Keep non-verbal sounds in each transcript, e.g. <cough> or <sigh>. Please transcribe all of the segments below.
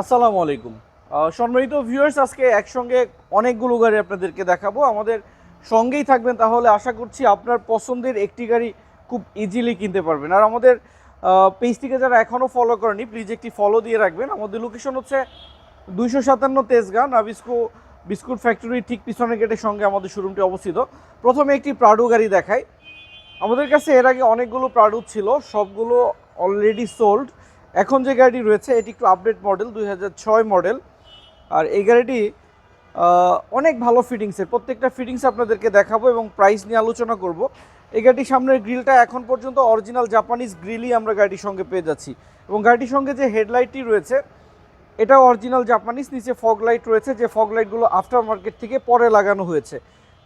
আসসালামু আলাইকুম। সম্মানিত ভিউয়ার্স আজকে একসঙ্গে অনেকগুলো গাড়ি আপনাদেরকে দেখাবো। আমাদের সঙ্গেই থাকবেন তাহলে আশা করছি আপনার পছন্দের একটি গাড়ি খুব ইজিলি কিনতে পারবেন। আর আমাদের পেজটিকে যারা এখনও ফলো করেনি প্লিজ একটি ফলো দিয়ে রাখবেন। আমাদের লোকেশন হচ্ছে দুইশো সাতান্ন তেজগাঁ, নাবিস্কো বিস্কুট ফ্যাক্টরি ঠিক পিছনের গেটের সঙ্গে আমাদের শোরুমটি অবস্থিত। প্রথমে একটি প্রাডো গাড়ি দেখাই। আমাদের কাছে এর আগে অনেকগুলো প্রাডু ছিল, সবগুলো অলরেডি সোল্ড এখন যে গাড়িটি রয়েছে, এটি একটু আপডেট মডেল দুই হাজার ছয় মডেল আর এই গাড়িটি অনেক ভালো ফিটিংসের প্রত্যেকটা ফিটিংস আপনাদেরকে দেখাবো এবং প্রাইস নিয়ে আলোচনা করব। এই গাড়িটির সামনের গ্রিলটা এখন পর্যন্ত অরিজিনাল জাপানিজ গ্রিলই আমরা গাড়িটির সঙ্গে পেয়ে যাচ্ছি। এবং গাড়িটির সঙ্গে যে হেডলাইটটি রয়েছে এটা অরিজিনাল জাপানিজ নিচে ফগ লাইট রয়েছে, যে ফগ লাইটগুলো আফটার মার্কেট থেকে পরে লাগানো হয়েছে।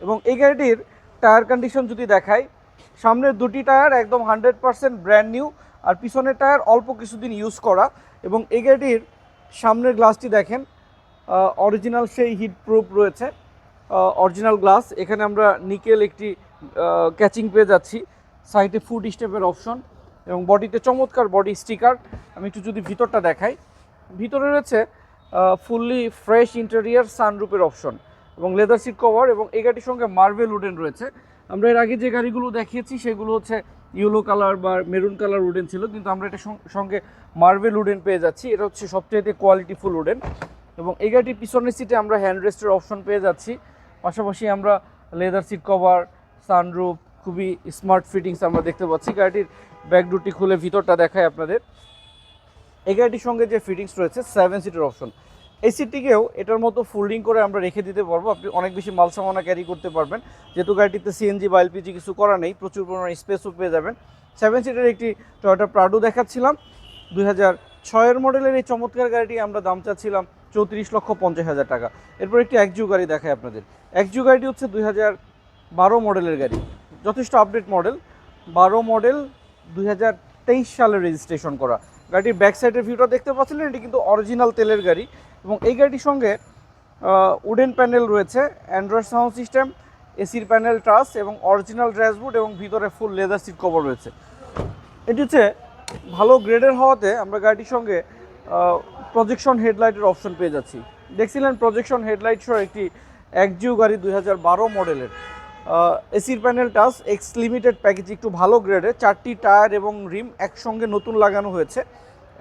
এবং এই গাড়িটির টায়ার কন্ডিশন যদি দেখাই, সামনের দুটি টায়ার একদম হান্ড্রেড পার্সেন্ট ব্র্যান্ড নিউ আর পিছনের টায়ার অল্প কিছুদিন ইউজ করা এবং এই গাড়িটির সামনের গ্লাসটি দেখেন অরিজিনাল সেই হিট প্রুফ রয়েছে অরিজিনাল গ্লাস এখানে আমরা নিকেল একটি ক্যাচিং পেয়ে যাচ্ছি সাইডে ফুড স্টেপের অপশন এবং বডিতে চমৎকার বডি স্টিকার আমি একটু যদি ভিতরটা দেখাই, ভিতরে রয়েছে ফুললি ফ্রেশ ইন্টেরিয়ার সানরুপের অপশন এবং লেদার সিট কভার এবং এই গাড়ির সঙ্গে মার্বেল উডেন রয়েছে। আমরা এর আগে যে গাড়িগুলো দেখিয়েছি, সেগুলো হচ্ছে ইয়েলো কালার বা মেরুন কালার উডেন ছিল, কিন্তু আমরা এটার সঙ্গ- মার্বেল উডেন পেয়ে যাচ্ছি। এটা হচ্ছে সবচেয়ে কোয়ালিটিফুল উডেন। এবং এই গাড়িটির পিছনের সিটে আমরা হ্যান্ড রেস্টের অপশন পেয়ে যাচ্ছি। পাশাপাশি আমরা লেদার সিট কভার সানরুফ খুবই স্মার্ট ফিটিংস আমরা দেখতে পাচ্ছি। গাড়িটির ব্যাক ডুটি খুলে ভিতরটা দেখায় আপনাদের। এই গাড়িটির সঙ্গে যে ফিটিংস রয়েছে সেভেন সিটের অপশন এই সিটটিকেও এটার মতো ফোল্ডিং করে আমরা রেখে দিতে পারব। আপনি অনেক বেশি মাল সামানা ক্যারি করতে পারবেন। যেহেতু গাড়িটিতে সিএনজি বা এলপিজি কিছু করা নেই, প্রচুর পরিমাণে স্পেসও পেয়ে যাবেন। সেভেন সিটের একটি টয়োটা প্রাডো দেখাচ্ছিলাম। দুই হাজার ছয়ের মডেলের এই চমৎকার গাড়িটি আমরা দাম চাচ্ছিলাম চৌত্রিশ লক্ষ পঞ্চাশ হাজার টাকা। এরপর একটি একজু গাড়ি দেখায় আপনাদের। একজু গাড়িটি হচ্ছে দুই হাজার বারো মডেলের গাড়ি। যথেষ্ট আপডেট মডেল বারো মডেল দুই হাজার তেইশ সালে রেজিস্ট্রেশন করা। গাড়ির ব্যাক সাইডের ভিউটা দেখতে পাচ্ছিলেন, এটি কিন্তু অরিজিনাল তেলের গাড়ি। এবং এই গাড়িটির সঙ্গে উডেন প্যানেল রয়েছে অ্যান্ড্রয়েড সাউন্ড সিস্টেম এসির প্যানেল ট্রাস এবং অরিজিনাল ড্যাশবোর্ড এবং ভিতরে ফুল লেদার সিট কভার রয়েছে। এটি হচ্ছে ভালো গ্রেডের হওয়াতে আমরা গাড়িটির সঙ্গে প্রজেকশন হেডলাইটের অপশন পেয়ে যাচ্ছি। দেখছিলেন প্রজেকশন হেডলাইট সহ একটি একজিও গাড়ি দুই হাজার বারো মডেলের। এসির panel touch X limited package একটু ভালো গ্রেডের চারটি টায়ার এবং রিম একসঙ্গে নতুন লাগানো হয়েছে।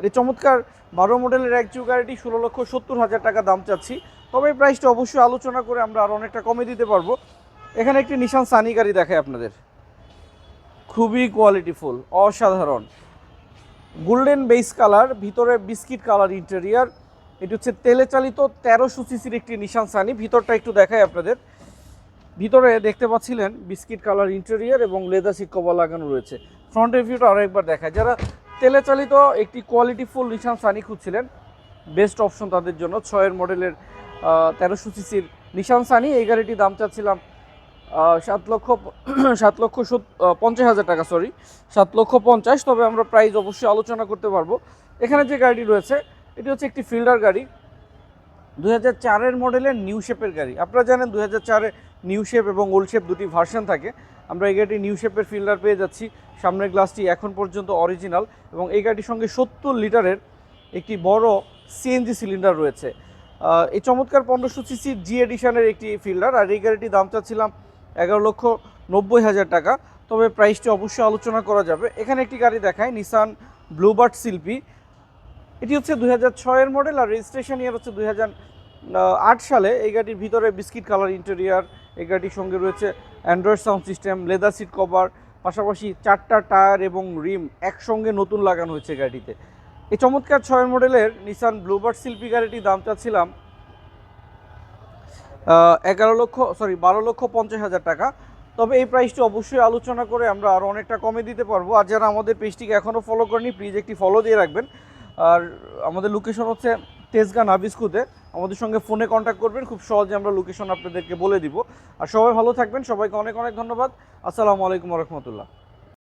এই চমৎকার বারো মডেলের একজিও গাড়িটি ষোলো লক্ষ সত্তর হাজার টাকা দাম চাচ্ছি। তবে প্রাইসটা অবশ্যই আলোচনা করে আমরা আরও অনেকটা কমে দিতে পারব। এখানে একটি নিশান সানি গাড়ি দেখায় আপনাদের। খুবই কোয়ালিটিফুল অসাধারণ। গোল্ডেন বেস কালার ভিতরে বিস্কিট কালার ইন্টেরিয়ার এটি হচ্ছে তেলে চালিত তেরোশো সিসির একটি নিশান সানি ভিতরটা একটু দেখায় আপনাদের। ভিতরে দেখতে পাচ্ছিলেন বিস্কিট কালার ইন্টেরিয়ার এবং লেদার সিট কভার লাগানো রয়েছে। ফ্রন্টের ভিউটা আরও একবার দেখায়। যারা তেলে চালিত একটি কোয়ালিটিফুল নিশান সানি খুঁজছিলেন। বেস্ট অপশন তাদের জন্য। ছয়ের মডেলের তেরোশো সিসির নিশান সানি এই গাড়িটির দাম চাচ্ছিলাম সাত লক্ষ <clears throat> সাত লক্ষ পঞ্চাশ হাজার টাকা সরি সাত লক্ষ পঞ্চাশ, তবে আমরা প্রাইস অবশ্যই আলোচনা করতে পারব। এখানে যে গাড়িটি রয়েছে, এটি হচ্ছে একটি ফিল্ডার গাড়ি। দুই হাজার মডেলের নিউ শেপের গাড়ি। আপনারা জানেন দু হাজার নিউ শেপ এবং ওল্ড শেপ দুটি ভার্সন থাকে। আমরা এই গাড়িটি নিউ শেপের ফিল্ডার পেয়ে যাচ্ছি। সামনের গ্লাসটি এখন পর্যন্ত অরিজিনাল এবং এই গাড়িটির সঙ্গে সত্তর লিটারের একটি বড় সিএনজি সিলিন্ডার রয়েছে। এই চমৎকার পনেরোশো সিসি জি এডিশনের একটি ফিল্ডার আর এই গাড়িটির দাম চাচ্ছিলাম এগারো লক্ষ নব্বই হাজার টাকা। তবে প্রাইসটি অবশ্যই আলোচনা করা যাবে। এখানে একটি গাড়ি দেখায় নিসান ব্লুবার্ড শিল্পী এটি হচ্ছে দুই হাজার ছয়ের মডেল আর রেজিস্ট্রেশন ইয়ার হচ্ছে দুই আট সালে। এই গাড়ির ভিতরে বিস্কিট কালার ইন্টেরিয়ার, এই গাড়ির সঙ্গে রয়েছে Android sound system, leather seat cover, পাশাপাশি চারটা টায়ার এবং রিম একসঙ্গে নতুন লাগানো হয়েছে গাড়িতে। এই চমৎকার ছয়ের মডেলের নিসান ব্লুবার্ড শিল্পী গাড়িটির দাম চাচ্ছিলাম এগারো লক্ষ সরি বারো লক্ষ পঞ্চাশ হাজার টাকা। তবে এই প্রাইসটি অবশ্যই আলোচনা করে আমরা আরও অনেকটা কমে দিতে পারব। আর যারা আমাদের পেজটিকে এখনও ফলো করেনি প্লিজ একটি ফলো দিয়ে রাখবেন। আর আমাদের লোকেশন হচ্ছে তেজগান আবিস্কুতে আমাদের সঙ্গে ফোনে কন্ট্যাক্ট করবেন, খুব সহজে আমরা লোকেশন আপনাদেরকে বলে দিব। আর সবাই ভালো থাকবেন, সবাইকে অনেক অনেক ধন্যবাদ। আসসালামু আলাইকুম রহমতুল্লাহ।